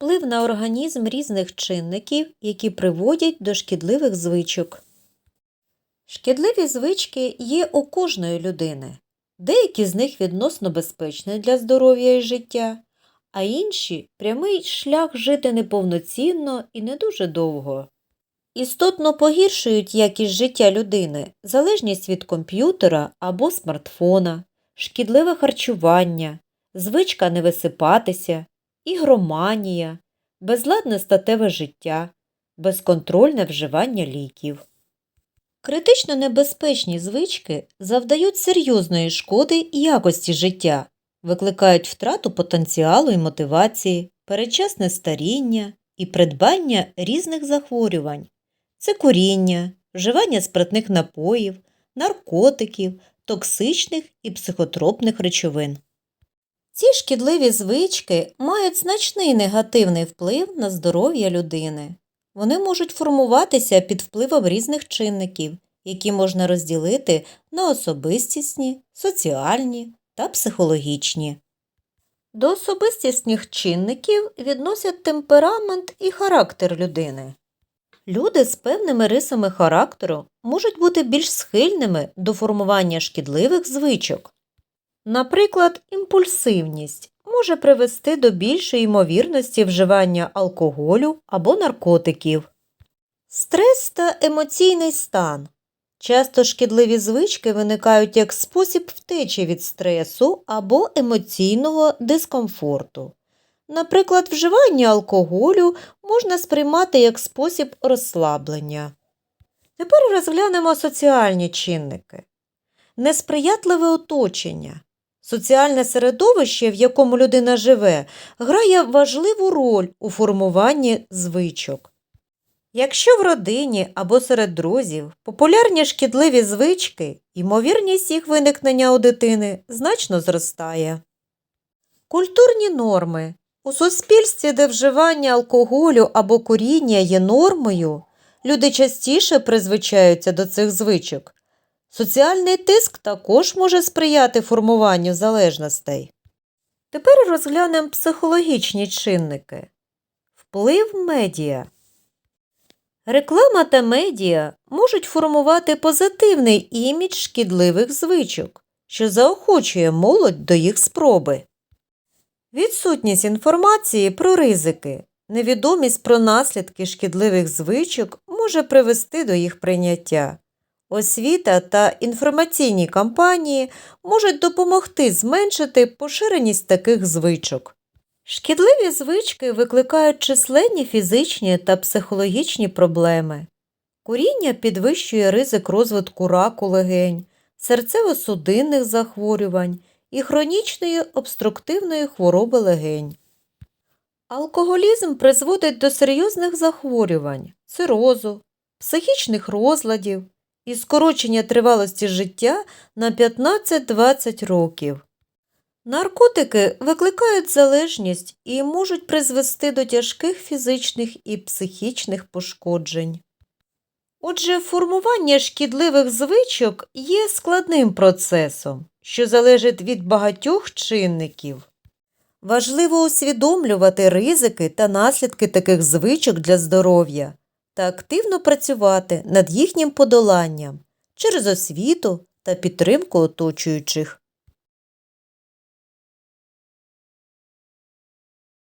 вплив на організм різних чинників, які приводять до шкідливих звичок. Шкідливі звички є у кожної людини. Деякі з них відносно безпечні для здоров'я і життя, а інші прямий шлях жити неповноцінно і не дуже довго. Істотно погіршують якість життя людини, залежність від комп'ютера або смартфона, шкідливе харчування, звичка не висипатися, ігроманія, безладне статеве життя, безконтрольне вживання ліків. Критично небезпечні звички завдають серйозної шкоди якості життя, викликають втрату потенціалу і мотивації, передчасне старіння і придбання різних захворювань. Це куріння, вживання спиртних напоїв, наркотиків, токсичних і психотропних речовин. Ці шкідливі звички мають значний негативний вплив на здоров'я людини. Вони можуть формуватися під впливом різних чинників, які можна розділити на особистісні, соціальні та психологічні. До особистісних чинників відносять темперамент і характер людини. Люди з певними рисами характеру можуть бути більш схильними до формування шкідливих звичок. Наприклад, імпульсивність може привести до більшої ймовірності вживання алкоголю або наркотиків. Стрес та емоційний стан. Часто шкідливі звички виникають як спосіб втечі від стресу або емоційного дискомфорту. Наприклад, вживання алкоголю можна сприймати як спосіб розслаблення. Тепер розглянемо соціальні чинники. Несприятливе оточення. Соціальне середовище, в якому людина живе, грає важливу роль у формуванні звичок. Якщо в родині або серед друзів популярні шкідливі звички, ймовірність їх виникнення у дитини значно зростає. Культурні норми. У суспільстві, де вживання алкоголю або куріння є нормою, люди частіше призвичаються до цих звичок. Соціальний тиск також може сприяти формуванню залежностей. Тепер розглянемо психологічні чинники. Вплив медіа. Реклама та медіа можуть формувати позитивний імідж шкідливих звичок, що заохочує молодь до їх спроби. Відсутність інформації про ризики, невідомість про наслідки шкідливих звичок може привести до їх прийняття. Освіта та інформаційні кампанії можуть допомогти зменшити поширеність таких звичок. Шкідливі звички викликають численні фізичні та психологічні проблеми. Куріння підвищує ризик розвитку раку легень, серцево-судинних захворювань і хронічної обструктивної хвороби легень. Алкоголізм призводить до серйозних захворювань, цирозу, психічних розладів і скорочення тривалості життя на 15-20 років. Наркотики викликають залежність і можуть призвести до тяжких фізичних і психічних пошкоджень. Отже, формування шкідливих звичок є складним процесом, що залежить від багатьох чинників. Важливо усвідомлювати ризики та наслідки таких звичок для здоров'я та активно працювати над їхнім подоланням через освіту та підтримку оточуючих.